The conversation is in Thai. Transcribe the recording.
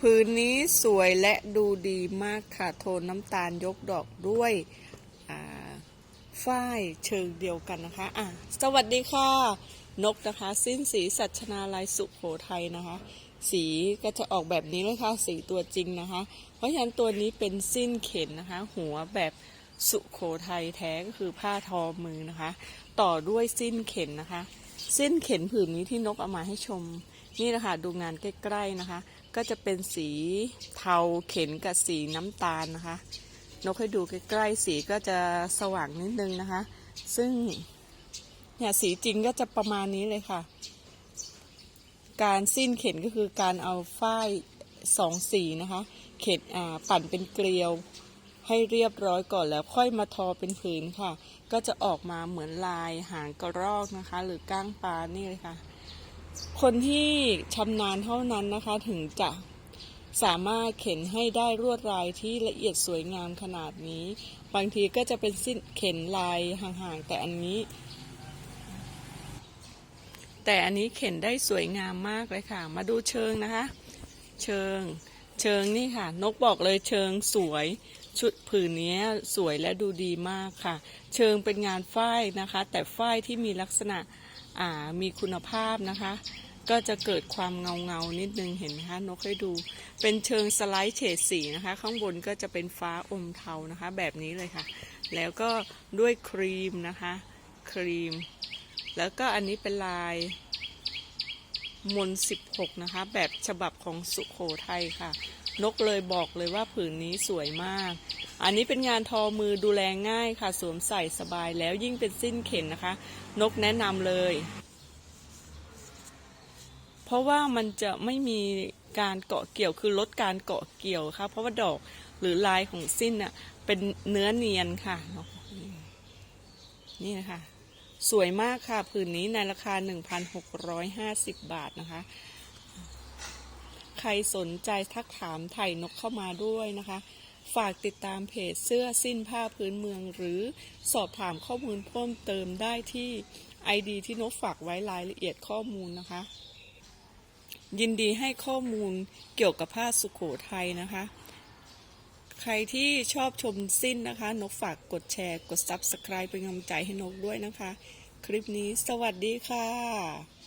ผืนนี้สวยและดูดีมากค่ะ โทนน้ำตาลยกดอกด้วยฝ้ายเชิงเดียวกันนะคะอะสวัสดีค่ะ นกนะคะ สิ้นสีสัชนาลายสุขโขทัยนะคะ สีก็จะออกแบบนี้เลยค่ะ สีตัวจริงนะคะ เพราะฉะนั้นตัวนี้เป็นสิ้นเข็นนะคะ หัวแบบสุโขทัยแท้ก็คือผ้าทอมือนะคะ ต่อด้วยสิ้นเข็นนะคะ สิ้นเข็นผืนนี้ที่นกเอามาให้ชม นี่นะคะดูงานใกล้ๆนะคะ ก็จะเป็นสีเทาเข็นกับสีน้ำตาลนะคะ นกให้ดูใกล้ๆสีก็จะสว่างนิดนึงนะคะ ซึ่งเนี่ยสีจริงก็จะประมาณนี้เลยค่ะ การสิ้นเข็นก็คือการเอาฝ้ายสองสีนะคะ เข็นปั่นเป็นเกลียวให้เรียบร้อยก่อนแล้วค่อยมาทอเป็นผืนค่ะ ก็จะออกมาเหมือนลายหางกระรอกนะคะ หรือก้างปลานี่เลยค่ะ คนที่ชำนาญเท่านั้นนะคะถึงจะสามารถเข็นให้ได้ลวดลายที่ละเอียดสวยงามขนาดนี้ บางทีก็จะเป็นสิ้นเข็นลายห่างๆแต่อันนี้ แต่อันนี้เข็นได้สวยงามมากเลยค่ะ มาดูเชิงนะคะ เชิง เชิงนี่ค่ะ นกบอกเลยเชิงสวยชุดผืนนี้สวยและดูดีมากค่ะ เชิงเป็นงานฝ้ายนะคะ แต่ฝ้ายที่มีลักษณะ มีคุณภาพนะคะ ก็จะเกิดความเงาเงานิดนึงเห็นไหมคะนกให้ดู เป็นเชิงสไลด์เฉดสีนะคะ ข้างบนก็จะเป็นฟ้าอมเทานะคะ แบบนี้เลยค่ะ แล้วก็ด้วยครีมนะคะครีม แล้วก็อันนี้เป็นลายมน 16 นะคะ แบบฉบับของสุโขทัยค่ะ นกเลยบอกเลยว่าผืนนี้สวยมาก อันนี้เป็นงานทอมือดูแลง่ายค่ะ สวมใส่สบายแล้วยิ่งเป็นสิ้นเข็นนะคะ นกแนะนำเลย เพราะว่ามันจะไม่มีการเกาะเกี่ยวคือลดการเกาะเกี่ยวค่ะ เพราะว่าดอกหรือลายของสิ้นน่ะเป็นเนื้อเนียนค่ะ นี่นะคะ สวยมากค่ะผืนนี้ในราคา 1,650 บาทนะคะ ใครสนใจทักถามไถ่นกเข้ามาด้วยนะคะ ฝากติดตามเพจเสื้อสิ้นผ้าพื้นเมือง หรือสอบถามข้อมูลเพิ่มเติมได้ที่ ID ที่นกฝากไว้รายละเอียดข้อมูลนะคะ ยินดีให้ข้อมูลเกี่ยวกับผ้าสุโขทัยนะคะ ใครที่ชอบชมสิ้นนะคะ นกฝากกดแชร์ กด Subscribe เป็นกำลังใจให้นกด้วยนะคะ คลิปนี้สวัสดีค่ะ